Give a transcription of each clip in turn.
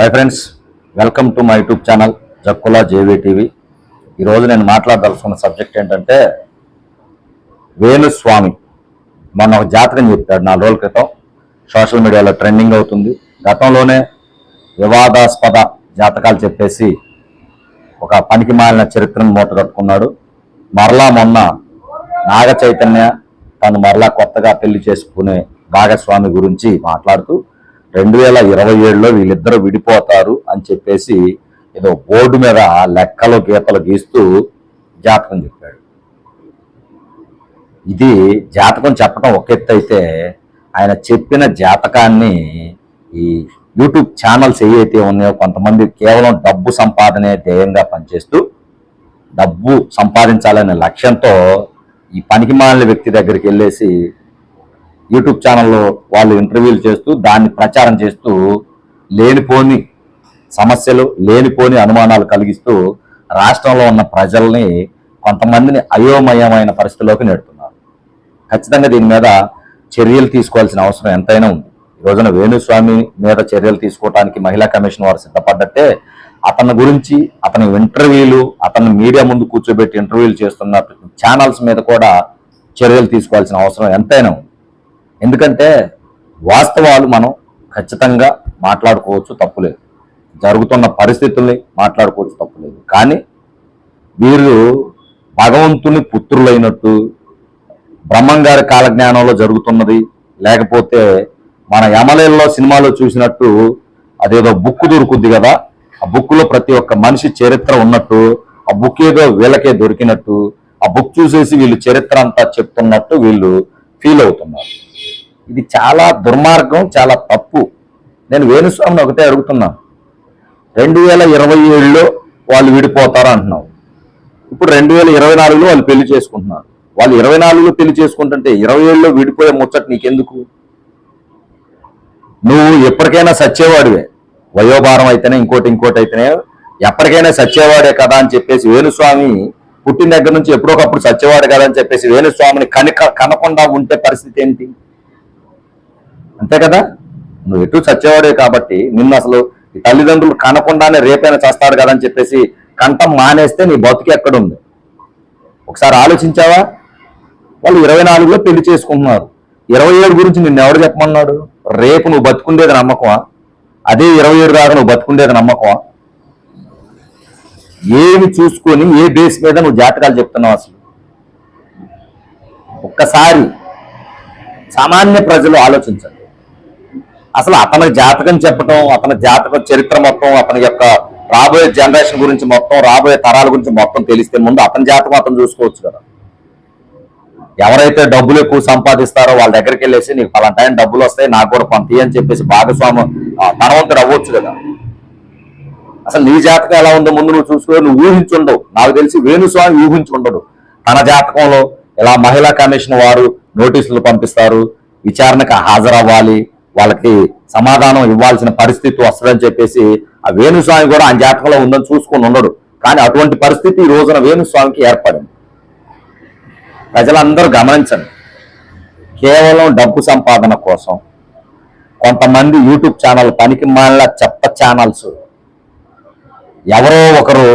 Hi friends welcome to my YouTube channel Jakkula JV TV ఈరోజు నేను మాట్లాడదలుచుకున్న subject ఏంటంటే వేణుస్వామి. మొన్న ఒక జాతకం చెప్పాడు నాలుగు రోజుల క్రితం. సోషల్ మీడియాలో ట్రెండింగ్ అవుతుంది. గతంలోనే వివాదాస్పద జాతకాలు చెప్పేసి ఒక పనికి మాలిన చరిత్రను మూట కట్టుకున్నాడు. మరలా మొన్న నాగ చైతన్య తను మరలా కొత్తగా పెళ్ళి చేసుకునే భాగస్వామి గురించి మాట్లాడుతూ రెండు వేల ఇరవై ఏడులో వీళ్ళిద్దరూ విడిపోతారు అని చెప్పేసి ఏదో బోర్డు మీద లెక్కలు గీతలు గీస్తూ జాతకం చెప్పాడు. ఇది జాతకం చెప్పడం ఒక ఎత్తు అయితే ఆయన చెప్పిన జాతకాన్ని ఈ యూట్యూబ్ ఛానల్స్ ఏవైతే ఉన్నాయో కొంతమంది కేవలం డబ్బు సంపాదనే ధ్యేయంగా పనిచేస్తూ డబ్బు సంపాదించాలనే లక్ష్యంతో ఈ పనికి వ్యక్తి దగ్గరికి వెళ్ళేసి యూట్యూబ్ ఛానల్లో వాళ్ళు ఇంటర్వ్యూలు చేస్తూ దాన్ని ప్రచారం చేస్తూ లేనిపోని సమస్యలు లేనిపోని అనుమానాలు కలిగిస్తూ రాష్ట్రంలో ఉన్న ప్రజల్ని కొంతమందిని అయోమయమైన పరిస్థితిలోకి నెడుతున్నారు. ఖచ్చితంగా దీని మీద చర్యలు తీసుకోవాల్సిన అవసరం ఎంతైనా ఉంది. ఈ రోజున వేణుస్వామి మీద చర్యలు తీసుకోవడానికి మహిళా కమిషన్ వారు సిద్ధపడ్డట్టే అతని గురించి అతని ఇంటర్వ్యూలు అతన్ని మీడియా ముందు కూర్చోబెట్టి ఇంటర్వ్యూలు చేస్తున్న ఛానల్స్ మీద కూడా చర్యలు తీసుకోవాల్సిన అవసరం ఎంతైనా ఉంది. ఎందుకంటే వాస్తవాలు మనం ఖచ్చితంగా మాట్లాడుకోవచ్చు తప్పులేదు. జరుగుతున్న పరిస్థితుల్ని మాట్లాడుకోవచ్చు తప్పులేదు. కానీ వీరు భగవంతుని పుత్రులైనట్టు బ్రహ్మంగారి కాలజ్ఞానంలో జరుగుతున్నది లేకపోతే మన యమలేల్లో సినిమాలో చూసినట్టు అదేదో బుక్ దొరుకుద్ది కదా ఆ బుక్లో ప్రతి ఒక్క మనిషి చరిత్ర ఉన్నట్టు ఆ బుక్ ఏదో వీళ్ళకే దొరికినట్టు ఆ బుక్ చూసేసి వీళ్ళు చరిత్ర అంతా చెప్తున్నట్టు వీళ్ళు ఫీల్ అవుతున్నారు. ఇది చాలా దుర్మార్గం చాలా తప్పు. నేను వేణుస్వామిని ఒకటే అడుగుతున్నాను రెండు వేల ఇరవై ఏడులో వాళ్ళు విడిపోతారు అంటున్నావు. ఇప్పుడు రెండు వేల ఇరవై నాలుగులో వాళ్ళు పెళ్ళి చేసుకుంటున్నారు. వాళ్ళు ఇరవై నాలుగులో పెళ్ళి చేసుకుంటుంటే ఇరవై ఏడులో విడిపోయే ముచ్చట నీకెందుకు? నువ్వు ఎప్పటికైనా సచ్చేవాడివే. వయోభారం అయితేనే ఇంకోటి ఇంకోటి అయితేనే ఎప్పటికైనా సచ్చేవాడే కదా అని చెప్పేసి వేణుస్వామి పుట్టిన దగ్గర నుంచి ఎప్పుడోకప్పుడు సచ్చేవాడు కదా అని చెప్పేసి వేణుస్వామిని కనిక కనకుండా ఉంటే పరిస్థితి ఏంటి? అంతే కదా? నువ్వు ఎటు చచ్చేవాడే కాబట్టి నిన్ను అసలు ఈ తల్లిదండ్రులు కనకుండానే రేపైనా చేస్తాడు కదా అని చెప్పేసి కంఠం మానేస్తే నీ బతుకు ఎక్కడుంది? ఒకసారి ఆలోచించావా? వాళ్ళు ఇరవై నాలుగులో పెళ్ళి చేసుకుంటున్నారు. ఇరవై ఏడు గురించి నిన్ను ఎవడు చెప్పమన్నాడు? రేపు నువ్వు బతుకుండేది నమ్మకమా? అదే ఇరవై ఏడు దాకా నువ్వు బతుకుండేది నమ్మకమా? ఏమి చూసుకొని ఏ బేస్ మీద నువ్వు జాతకాలు చెప్తున్నావు అసలు? ఒక్కసారి సామాన్య ప్రజలు ఆలోచించండి. అసలు అతని జాతకం చెప్పటం అతని జాతక చరిత్ర మొత్తం అతని యొక్క రాబోయే జనరేషన్ గురించి మొత్తం రాబోయే తరాల గురించి మొత్తం తెలిస్తే ముందు అతని జాతకం అతను చూసుకోవచ్చు కదా. ఎవరైతే డబ్బులు ఎక్కువ సంపాదిస్తారో వాళ్ళ దగ్గరికి వెళ్ళేసి నీకు పలా టైం డబ్బులు వస్తాయి నాకు కూడా పంపి అని చెప్పేసి భాగస్వామి ఆ, ధనవంతుడు అవ్వచ్చు కదా. అసలు నీ జాతకం ఎలా ఉందో ముందు నువ్వు చూసుకో నువ్వు ఊహించుండవు. నాకు తెలిసి వేణుస్వామి ఊహించుండడు. తన జాతకంలో ఇలా మహిళా కమిషన్ వారు నోటీసులు పంపిస్తారు విచారణకు హాజరవ్వాలి వాళ్ళకి సమాధానం ఇవ్వాల్సిన పరిస్థితి వస్తుందని చెప్పేసి ఆ వేణుస్వామి కూడా ఆ జాతకంలో ఉందని చూసుకొని ఉండడు. కానీ అటువంటి పరిస్థితి ఈ రోజున వేణుస్వామికి ఏర్పడింది. ప్రజలందరూ గమనించండి. కేవలం డబ్బు సంపాదన కోసం కొంతమంది యూట్యూబ్ ఛానల్ పనికి మాల చెత్త ఛానల్స్ ఎవరో ఒకరు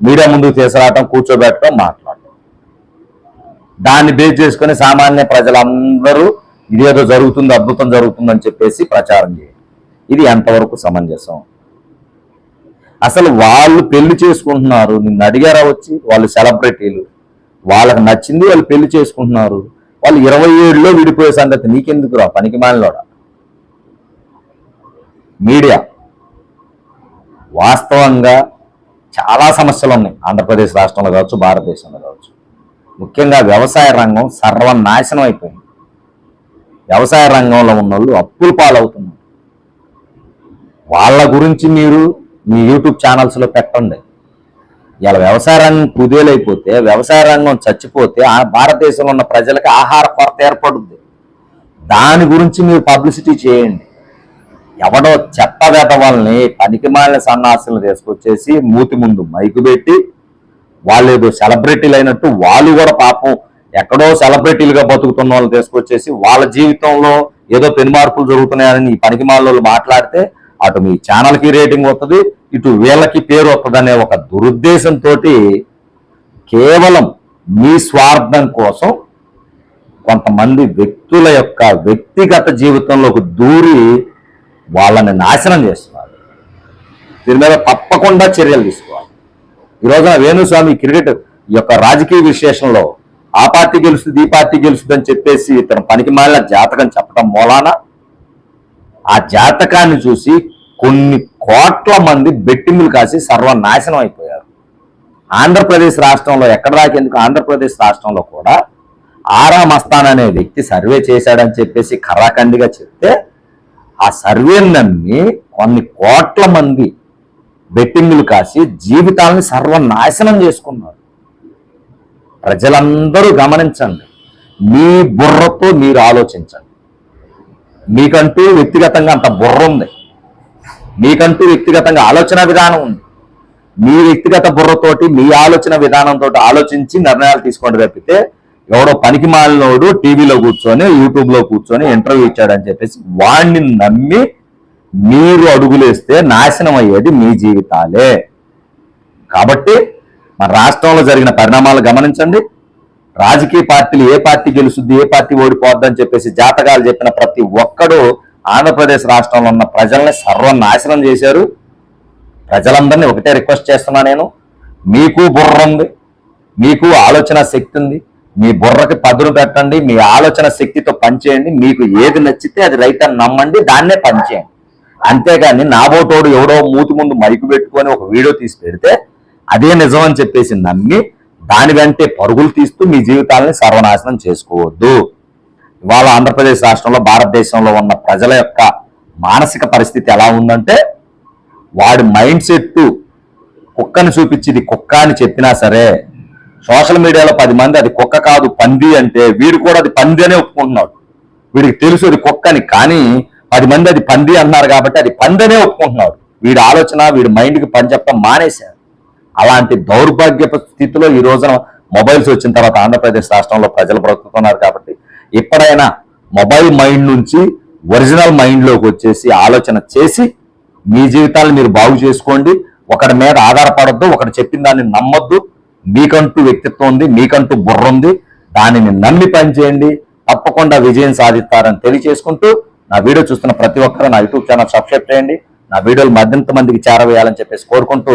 మీడియా ముందుకు తీసుకురావటం కూర్చోబెట్టడం మాట్లాడటం. దాన్ని బేస్ చేసుకుని సామాన్య ప్రజలందరూ ఇదేదో జరుగుతుంది అద్భుతం జరుగుతుందని చెప్పేసి ప్రచారం చేయండి. ఇది ఎంతవరకు సమంజసం? అసలు వాళ్ళు పెళ్ళి చేసుకుంటున్నారు నిన్ను అడిగారా వచ్చి? వాళ్ళు సెలబ్రిటీలు. వాళ్ళకి నచ్చింది వాళ్ళు పెళ్ళి చేసుకుంటున్నారు. వాళ్ళు ఇరవై ఏడులో విడిపోయే సంగతి నీకెందుకు రా? పనికి మాలినోడా? మీడియా. వాస్తవంగా చాలా సమస్యలు ఉన్నాయి. ఆంధ్రప్రదేశ్ రాష్ట్రంలో కావచ్చు భారతదేశంలో కావచ్చు. ముఖ్యంగా వ్యవసాయ రంగం సర్వనాశనం అయిపోయింది. వ్యవసాయ రంగంలో ఉన్న వాళ్ళు అప్పుల పాలవుతున్నారు. వాళ్ళ గురించి మీరు మీ యూట్యూబ్ ఛానల్స్లో పెట్టండి. ఇలా వ్యవసాయ రంగం కుదేలైపోతే వ్యవసాయ రంగం చచ్చిపోతే ఆ భారతదేశంలో ఉన్న ప్రజలకు ఆహార కొరత ఏర్పడుద్ది. దాని గురించి మీరు పబ్లిసిటీ చేయండి. ఎవడో చెత్త వాళ్ళని పనికిమాలిన సన్నాసులను తీసుకొచ్చేసి మూతి ముందు మైకు పెట్టి వాళ్ళు ఏదో సెలబ్రిటీలు అయినట్టు వాళ్ళు కూడా పాపం ఎక్కడో సెలబ్రిటీలుగా బతుకుతున్న వాళ్ళు తీసుకొచ్చేసి వాళ్ళ జీవితంలో ఏదో పెనుమార్పులు జరుగుతున్నాయని ఈ పనికి మాట్లాడితే అటు మీ ఛానల్కి రేటింగ్ వస్తుంది ఇటు వీళ్ళకి పేరు వస్తుందనే ఒక దురుద్దేశంతో కేవలం మీ స్వార్థం కోసం కొంతమంది వ్యక్తుల యొక్క వ్యక్తిగత జీవితంలోకి దూరి వాళ్ళని నాశనం చేస్తున్నారు. దీని మీద తప్పకుండా చర్యలు తీసుకోవాలి. ఈ వేణుస్వామి క్రికెట్ ఈ యొక్క రాజకీయ విశేషంలో ఆ పార్టీ గెలుస్తుంది ఈ పార్టీ గెలుస్తుంది అని చెప్పేసి తన పనికి మాలిన జాతకం చెప్పడం మూలాన ఆ జాతకాన్ని చూసి కొన్ని కోట్ల మంది బెట్టింగులు కాసి సర్వనాశనం అయిపోయారు. ఆంధ్రప్రదేశ్ రాష్ట్రంలో ఎక్కడ రాకేందుకు ఆంధ్రప్రదేశ్ రాష్ట్రంలో కూడా ఆరా మస్తాన్ అనే వ్యక్తి సర్వే చేశాడని చెప్పేసి కర్రాకండిగా చెప్తే ఆ సర్వేని నమ్మి కొన్ని కోట్ల మంది బెట్టింగులు కాసి జీవితాలని సర్వనాశనం చేసుకున్నారు. ప్రజలందరూ గమనించండి. మీ బుర్రతో మీరు ఆలోచించండి. మీకంటూ వ్యక్తిగతంగా అంత బుర్ర ఉంది. మీకంటూ వ్యక్తిగతంగా ఆలోచన విధానం ఉంది. మీ వ్యక్తిగత బుర్రతోటి మీ ఆలోచన విధానంతో ఆలోచించి నిర్ణయాలు తీసుకోండి తప్పితే ఎవడో పనికి మాలినోడు టీవీలో కూర్చొని యూట్యూబ్లో కూర్చొని ఇంటర్వ్యూ ఇచ్చాడని చెప్పేసి వాడిని నమ్మి మీరు అడుగులేస్తే నాశనం అయ్యేది మీ జీవితాలే. కాబట్టి మన రాష్ట్రంలో జరిగిన పరిణామాలు గమనించండి. రాజకీయ పార్టీలు ఏ పార్టీ గెలుస్తుంది ఏ పార్టీ ఓడిపోద్దని చెప్పేసి జాతకాలు చెప్పిన ప్రతి ఒక్కడు ఆంధ్రప్రదేశ్ రాష్ట్రంలో ఉన్న ప్రజల్ని సర్వనాశనం చేశారు. ప్రజలందరినీ ఒకటే రిక్వెస్ట్ చేస్తున్నా నేను. మీకు బుర్ర ఉంది మీకు ఆలోచన శక్తి ఉంది. మీ బుర్రకి పదును పెట్టండి మీ ఆలోచన శక్తితో పనిచేయండి. మీకు ఏది నచ్చితే అది రైట్ అని నమ్మండి దాన్నే పనిచేయండి. అంతేగాని నాబోటోడు ఎవడో మూతి ముందు మైకు పెట్టుకొని ఒక వీడియో తీసి పెడితే అదే నిజం అని చెప్పేసి నమ్మి దాని వెంటే పరుగులు తీస్తూ మీ జీవితాలని సర్వనాశనం చేసుకోవద్దు. ఇవాళ ఆంధ్రప్రదేశ్ రాష్ట్రంలో భారతదేశంలో ఉన్న ప్రజల యొక్క మానసిక పరిస్థితి ఎలా ఉందంటే వాడి మైండ్ సెట్ కుక్కని చూపించి ఇది కుక్క అని చెప్పినా సరే సోషల్ మీడియాలో పది మంది అది కుక్క కాదు పంది అంటే వీడు కూడా అది పంది అనే ఒప్పుకుంటున్నాడు. వీడికి తెలుసు అది కుక్కని కానీ పది మంది అది పంది అన్నారు కాబట్టి అది పందనే ఒప్పుకుంటున్నాడు. వీడి ఆలోచన వీడి మైండ్కి పని చెప్పడం మానేశారు. అలాంటి దౌర్భాగ్యపు స్థితిలో ఈ రోజున మొబైల్స్ వచ్చిన తర్వాత ఆంధ్రప్రదేశ్ రాష్ట్రంలో ప్రజలు బ్రతుకుతున్నారు కాబట్టి ఎప్పుడైనా మొబైల్ మైండ్ నుంచి ఒరిజినల్ మైండ్లోకి వచ్చేసి ఆలోచన చేసి మీ జీవితాన్ని మీరు బాగు చేసుకోండి. ఒకరి మీద ఆధారపడద్దు ఒకటి చెప్పిన దాన్ని నమ్మొద్దు. మీకంటూ వ్యక్తిత్వం ఉంది మీకంటూ బుర్ర ఉంది. దానిని నమ్మి పనిచేయండి తప్పకుండా విజయం సాధిస్తారని తెలియచేసుకుంటూ నా వీడియో చూస్తున్న ప్రతి ఒక్కరూ నా యూట్యూబ్ ఛానల్ సబ్స్క్రైబ్ చేయండి. నా వీడియోలు మరింత మందికి చేరవేయాలని చెప్పేసి కోరుకుంటూ